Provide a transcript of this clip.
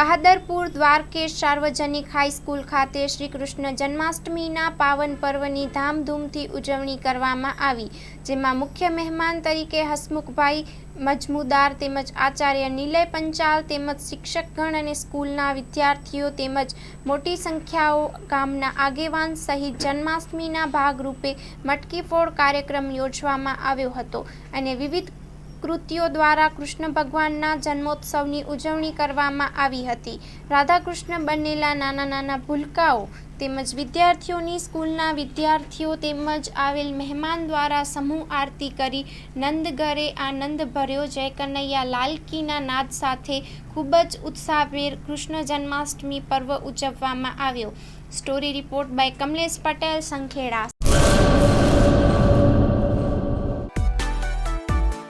બહાદરપુર દ્વારકેશ સાર્વજનિક હાઈસ્કૂલ ખાતે શ્રી કૃષ્ણ જન્માષ્ટમીના પાવન પર્વની ધામધૂમથી ઉજવણી કરવામાં આવી, જેમાં મુખ્ય મહેમાન તરીકે હસમુખભાઈ મજમુદાર તેમજ આચાર્ય નિલય પંચાલ તેમજ શિક્ષકગણ અને સ્કૂલના વિદ્યાર્થીઓ તેમજ મોટી સંખ્યાઓ ગામના આગેવાન સહિત જન્માષ્ટમીના ભાગરૂપે મટકીફોડ કાર્યક્રમ યોજવામાં આવ્યો હતો અને વિવિધ કૃતિઓ દ્વારા કૃષ્ણ ભગવાનના જન્મોત્સવની ઉજવણી કરવામાં આવી હતી. રાધાકૃષ્ણ બનેલા નાના નાના ભૂલકાઓ તેમજ વિદ્યાર્થીઓની સ્કૂલના વિદ્યાર્થીઓ તેમજ આવેલ મહેમાન દ્વારા સમૂહ આરતી કરી નંદ ઘરે આનંદ ભર્યો. જય કનૈયા લાલકીના નાદ સાથે ખૂબ જ ઉત્સાહભેર કૃષ્ણ જન્માષ્ટમી પર્વ ઉજવવામાં આવ્યો. Story report by Kamlesh Patel, Sankheda.